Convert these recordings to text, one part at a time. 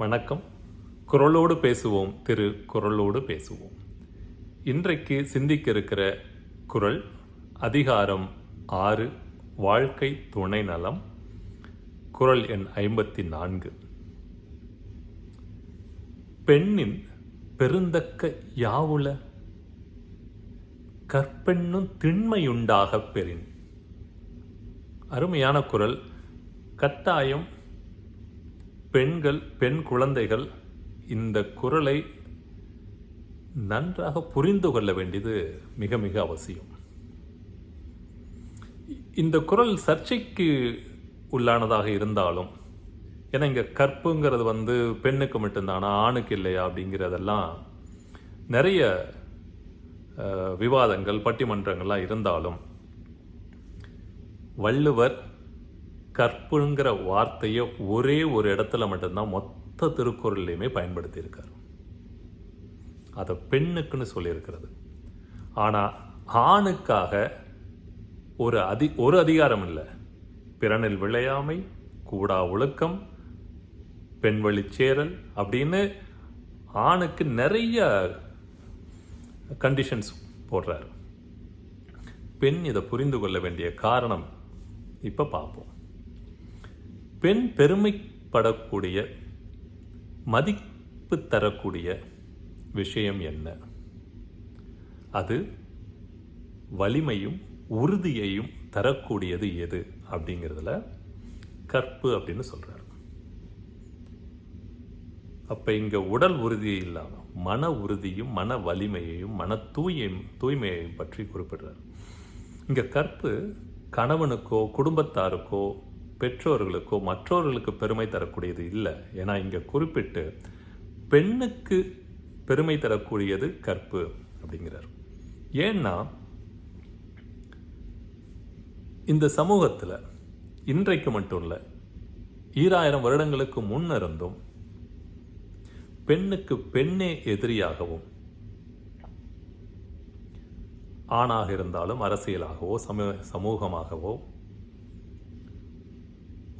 வணக்கம். குரலோடு பேசுவோம் திரு குரலோடு பேசுவோம். இன்றைக்கு சிந்திக்க இருக்கிற குரல் அதிகாரம் ஆறு வாழ்க்கை துணை நலம். குரல் எண் ஐம்பத்தி நான்கு பெண்ணின் பெருந்தக்க யாவுல? கற்பெண்ணும் திண்மையுண்டாகப் பெறின். அருமையான குரல் கட்டாயம் பெண்கள் பெண் குழந்தைகள் இந்த குரலை நன்றாக புரிந்து கொள்ள வேண்டியது மிக மிக அவசியம். இந்த குரல் சர்ச்சைக்கு உள்ளானதாக இருந்தாலும் ஏன்னா இங்கே கற்புங்கிறது வந்து பெண்ணுக்கு மட்டும்தானா ஆணுக்கு இல்லையா அப்படிங்கிறதெல்லாம் நிறைய விவாதங்கள் பட்டிமன்றங்கள்லாம் இருந்தாலும் வள்ளுவர் கற்புங்கிற வார்த்தையை ஒரே ஒரு இடத்துல மட்டும்தான் மொத்த திருக்குறள்லையுமே பயன்படுத்தியிருக்கார். அதை பெண்ணுக்குன்னு சொல்லியிருக்கிறது. ஆனால் ஆணுக்காக ஒரு அதி ஒரு அதிகாரம் இல்லை. பிறனில் விளையாமை கூடா ஒழுக்கம் பெண் வழிச்சேரல் அப்படின்னு ஆணுக்கு நிறைய கண்டிஷன்ஸ் போடுறாரு. பெண் இதை புரிந்து கொள்ள வேண்டிய காரணம் இப்போ பார்ப்போம். பெண் பெருமைப்படக்கூடிய மதிப்பு தரக்கூடிய விஷயம் என்ன? அது வலிமையும் உறுதியையும் தரக்கூடியது எது அப்படிங்கிறதுல கற்பு அப்படின்னு சொல்கிறார் அப்போ இங்கே உடல் உறுதி இல்லாமல் மன உறுதியும் மன வலிமையையும் மன தூயையும் தூய்மையையும் பற்றி குறிப்பிடுறார். இங்கே கற்பு கணவனுக்கோ குடும்பத்தாருக்கோ பெற்றோர்களுக்கோ மற்றவர்களுக்கு பெருமை தரக்கூடியது இல்லை. ஏன்னா இங்கே குறிப்பிட்டு பெண்ணுக்கு பெருமை தரக்கூடியது கற்பு அப்படிங்கிறார். ஏன்னா இந்த சமூகத்தில் இன்றைக்கு மட்டும் இல்லை ஈராயிரம் வருடங்களுக்கு முன் இருந்தும் பெண்ணுக்கு பெண்ணே எதிரியாகவும் ஆணாக இருந்தாலும் அரசியலாகவோ சமூ சமூகமாகவோ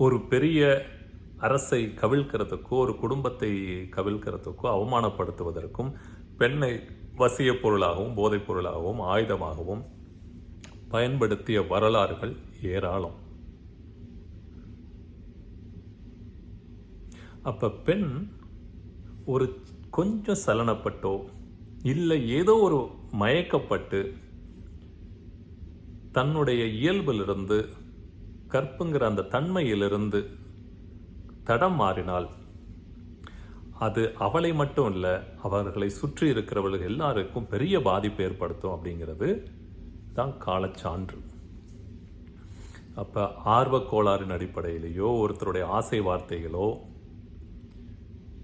ஒரு பெரிய அரசை கவிழ்க்கிறதுக்கோ ஒரு குடும்பத்தை கவிழ்க்கிறதுக்கோ அவமானப்படுத்துவதற்கும் பெண்ணை வசிய பொருளாகவும் போதைப் பொருளாகவும் ஆயுதமாகவும் பயன்படுத்திய வரலாறுகள் ஏராளம். அப்போ பெண் ஒரு கொஞ்சம் சலனப்பட்டோ இல்லை ஏதோ ஒரு மயக்கப்பட்டு தன்னுடைய இயல்பிலிருந்து கற்புங்கிற அந்த தன்மையிலிருந்து தடம் மாறினால் அது அவளை மட்டும் இல்லை அவர்களை சுற்றி இருக்கிறவர்கள் எல்லாருக்கும் பெரிய பாதிப்பு ஏற்படுத்தும் அப்படிங்கிறது தான் காலச்சான்று. அப்போ ஆர்வக்கோளாறின் அடிப்படையிலேயோ ஒருத்தருடைய ஆசை வார்த்தைகளோ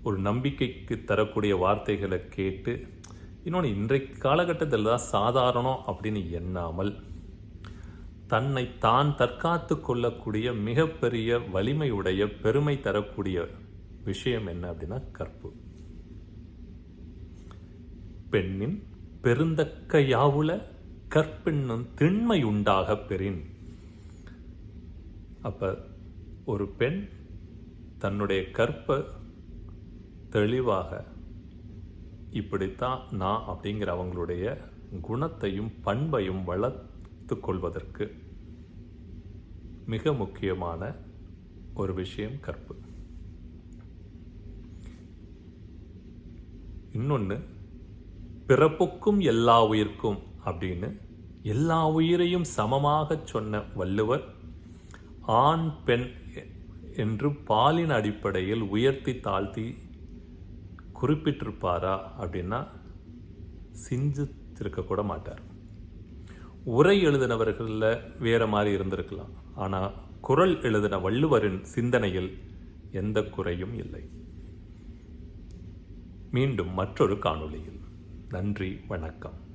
ஒரு நம்பிக்கைக்கு தரக்கூடிய வார்த்தைகளை கேட்டு இன்னொன்று இன்றைக்கு காலகட்டத்தில் தான் சாதாரணம் அப்படின்னு எண்ணாமல் தன்னை தான் தற்காத்து கொள்ளக்கூடிய மிகப்பெரிய வலிமையுடைய பெருமை தரக்கூடிய விஷயம் என்ன அப்படின்னா கற்பு. பெண்ணின் பெருந்தக்க யாவுல கற்பெண்ணும் திண்மை உண்டாக பெறின். அப்ப ஒரு பெண் தன்னுடைய கற்பை தெளிவாக இப்படித்தான் நான் அப்படிங்கிற அவங்களுடைய குணத்தையும் பண்பையும் வளர்த்து கொள்வதற்கு மிக முக்கியமான ஒரு விஷயம் கற்பு. இன்னொன்று பிறப்புக்கும் எல்லா உயிர்க்கும் அப்படின்னு எல்லா உயிரையும் சமமாக சொன்ன வள்ளுவர் ஆண் பெண் என்று பாலின் அடிப்படையில் உயர்த்தி தாழ்த்தி குறிப்பிட்டிருப்பாரா அப்படின்னா சிந்தித்திருக்க கூட மாட்டார். உரை எழுதினவர்களில் வேற மாதிரி இருந்திருக்கலாம். ஆனால் குரல் எழுதின வள்ளுவரின் சிந்தனையில் எந்த குறையும் இல்லை. மீண்டும் மற்றொரு காணொளியில். நன்றி வணக்கம்.